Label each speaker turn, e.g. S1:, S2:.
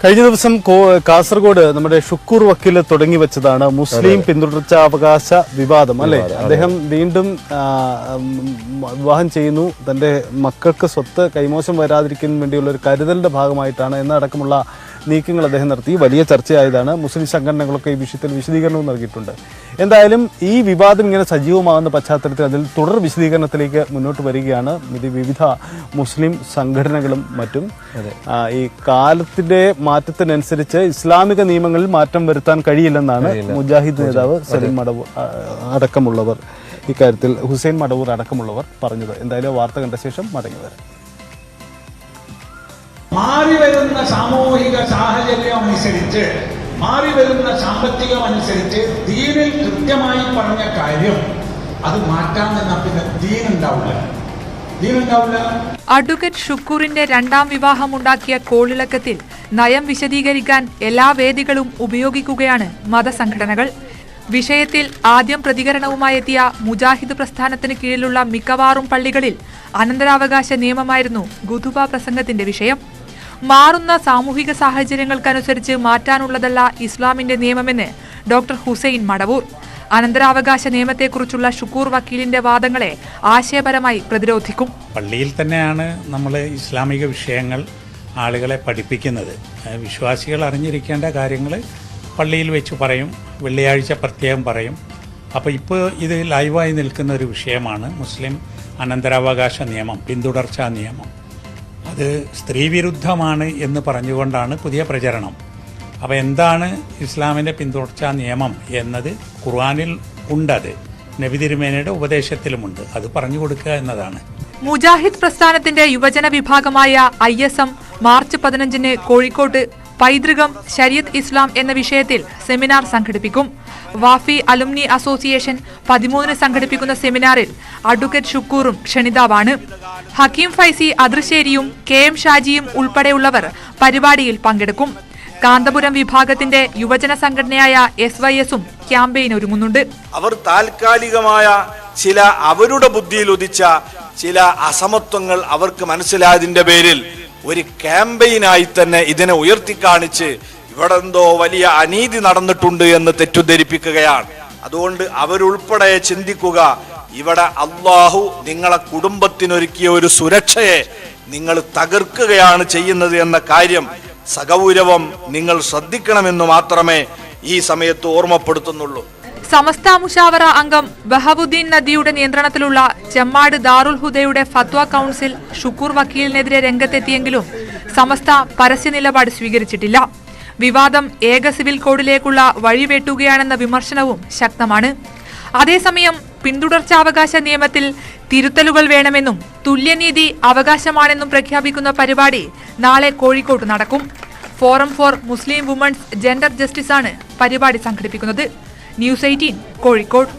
S1: കഴിഞ്ഞ ദിവസം കാസർഗോഡ് നമ്മുടെ ഷുക്കൂർ വക്കീൽ തുടങ്ങി വെച്ചതാണ് മുസ്ലിം പിന്തുടർച്ചാവകാശ വിവാദം അല്ലെ? അദ്ദേഹം വീണ്ടും വിവാഹം ചെയ്യുന്നു. തന്റെ മക്കൾക്ക് സ്വത്ത് കൈമോശം വരാതിരിക്കുന്നതിന് വേണ്ടിയുള്ള ഒരു കരുതലിന്റെ ഭാഗമായിട്ടാണ് എന്നടക്കമുള്ള നീക്കങ്ങൾ അദ്ദേഹം നടത്തി. വലിയ ചർച്ചയായതാണ് മുസ്ലിം സംഘടനകളൊക്കെ ഈ വിഷയത്തിൽ വിശദീകരണവും നൽകിയിട്ടുണ്ട്. എന്തായാലും ഈ വിവാദം ഇങ്ങനെ സജീവമാകുന്ന പശ്ചാത്തലത്തിൽ അതിൽ തുടർ വിശദീകരണത്തിലേക്ക് മുന്നോട്ട് വരികയാണ് ഇത് വിവിധ മുസ്ലിം സംഘടനകളും മറ്റും. ഈ കാലത്തിന്റെ മാറ്റത്തിനനുസരിച്ച് ഇസ്ലാമിക നിയമങ്ങളിൽ മാറ്റം വരുത്താൻ കഴിയില്ലെന്നാണ് മുജാഹിദ് നേതാവ് സലീം മടവൂർ അടക്കമുള്ളവർ. ഇക്കാര്യത്തിൽ ഹുസൈൻ മടവൂർ അടക്കമുള്ളവർ പറഞ്ഞത്. എന്തായാലും വാർത്ത കണ്ട ശേഷം മടങ്ങി വരാം.
S2: മാറി വരുന്ന സാമൂഹിക സാഹചര്യം അനുസരിച്ച് മാറി വരുന്ന സാമ്പത്തികം അനുസരിച്ച് ദീനിൽ കൃത്യമായി പറഞ്ഞ കാര്യം അത് മാറ്റാൻ നിന്ന പിന്നെ ദീനുണ്ടാവില്ല. ദീനുണ്ടാവില്ല.
S3: അഡ്വക്കേറ്റ് ഷുക്കൂറിന്റെ രണ്ടാം വിവാഹമുണ്ടാക്കിയ കോളിളക്കത്തിൽ നയം വിശദീകരിക്കാൻ എല്ലാ വേദികളും ഉപയോഗിക്കുകയാണ് മതസംഘടനകൾ. വിഷയത്തിൽ ആദ്യം പ്രതികരണവുമായി എത്തിയ മുജാഹിദ് പ്രസ്ഥാനത്തിന് കീഴിലുള്ള മിക്കവാറും പള്ളികളിൽ അനന്തരാവകാശ നിയമമായിരുന്നു ഗുധുബ പ്രസംഗത്തിന്റെ വിഷയം. മാറുന്ന സാമൂഹിക സാഹചര്യങ്ങൾക്കനുസരിച്ച് മാറ്റാനുള്ളതല്ല ഇസ്ലാമിന്റെ നിയമമെന്ന് ഡോക്ടർ ഹുസൈൻ മടവൂർ. അനന്തരാവകാശ നിയമത്തെക്കുറിച്ചുള്ള ഷുക്കൂർ വക്കീലിന്റെ വാദങ്ങളെ ആശയപരമായി പ്രതിരോധിക്കും.
S4: പള്ളിയിൽ തന്നെയാണ് നമ്മൾ ഇസ്ലാമിക വിഷയങ്ങൾ ആളുകളെ പഠിപ്പിക്കുന്നത്. വിശ്വാസികൾ അറിഞ്ഞിരിക്കേണ്ട കാര്യങ്ങൾ പള്ളിയിൽ വെച്ച് പറയും വെള്ളിയാഴ്ച പ്രത്യേകം പറയും. അപ്പോൾ ഇപ്പോൾ ഇത് ലൈവായി നിൽക്കുന്ന ഒരു വിഷയമാണ് മുസ്ലിം അനന്തരാവകാശ നിയമം പിന്തുടർച്ചാ നിയമം. അത് സ്ത്രീവിരുദ്ധമാണ് എന്ന് പറഞ്ഞുകൊണ്ടാണ് പുതിയ പ്രചരണം. അപ്പോൾ എന്താണ് ഇസ്ലാമിന്റെ പിന്തുടർച്ചാ നിയമം എന്നത്? ഖുർആാനിൽ ഉണ്ടത്. നബി തിരുമേനയുടെ ഉപദേശത്തിലുമുണ്ട്. അത് പറഞ്ഞു കൊടുക്കുക എന്നതാണ്.
S3: മുജാഹിദ് പ്രസ്ഥാനത്തിന്റെ യുവജന വിഭാഗമായ ഐ എസ് എം മാർച്ച് പതിനഞ്ചിന് കോഴിക്കോട്ട് പൈതൃകം ശരീഅത്ത് ഇസ്ലാം എന്ന വിഷയത്തിൽ സെമിനാർ സംഘടിപ്പിക്കും. വാഫി അലുമിനി അസോസിയേഷൻ പതിമൂന്നിന് സംഘടിപ്പിക്കുന്ന സെമിനാറിൽ അഡ്വക്കേറ്റ് ഷുക്കൂറും ക്ഷണിതാവാണ്. ഹക്കീം ഫൈസി അദൃശ്ശേരിയും കെ എം ഷാജിയും ഉൾപ്പെടെയുള്ളവർ പരിപാടിയിൽ പങ്കെടുക്കും. കാന്തപുരം വിഭാഗത്തിന്റെ യുവജന സംഘടനയായ എസ് വൈ എസും ക്യാമ്പയിൻ ഒരുങ്ങുന്നുണ്ട്.
S5: അവർ താൽക്കാലികമായ ചില അവരുടെ ബുദ്ധിയിൽ ഉദിച്ച ചില അസമത്വങ്ങൾ അവർക്ക് മനസ്സിലായതിന്റെ പേരിൽ ഒരു ക്യാമ്പയിനായി തന്നെ ഇതിനെ ഉയർത്തിക്കാണിച്ച് ഇവിടെ എന്തോ വലിയ അനീതി നടന്നിട്ടുണ്ട് എന്ന് തെറ്റുദ്ധരിപ്പിക്കുകയാണ്. അതുകൊണ്ട് അവരുൾപ്പെടെ ചിന്തിക്കുക ഇവിടെ അള്ളാഹു നിങ്ങളെ കുടുംബത്തിനൊരുക്കിയ ഒരു സുരക്ഷയെ നിങ്ങൾ തകർക്കുകയാണ് ചെയ്യുന്നത് എന്ന കാര്യം സഗൗരവം നിങ്ങൾ ശ്രദ്ധിക്കണമെന്ന് മാത്രമേ ഈ സമയത്ത് ഓർമ്മപ്പെടുത്തുന്നുള്ളൂ.
S3: സമസ്ത മുഷാവറ അംഗം ബഹബുദ്ദീൻ നദിയുടെ നിയന്ത്രണത്തിലുള്ള ചെമ്മാട് ദാറുൽ ഹുദയുടെ ഫത്വ കൗൺസിൽ ഷുക്കൂർ വക്കീലിനെതിരെ രംഗത്തെത്തിയെങ്കിലും സമസ്ത പരസ്യ നിലപാട് സ്വീകരിച്ചിട്ടില്ല. വിവാദം ഏക സിവിൽ കോഡിലേക്കുള്ള വഴിവെട്ടുകയാണെന്ന വിമർശനവും ശക്തമാണ്. അതേസമയം പിന്തുടർച്ചാവകാശ നിയമത്തിൽ തിരുത്തലുകൾ വേണമെന്നും തുല്യനീതി അവകാശമാണെന്നും പ്രഖ്യാപിക്കുന്ന പരിപാടി നാളെ കോഴിക്കോട്ട് നടക്കും. Forum for Muslim women's gender ജസ്റ്റിസാണ് പരിപാടി സംഘടിപ്പിക്കുന്നത്. News eighteen Kozhikode.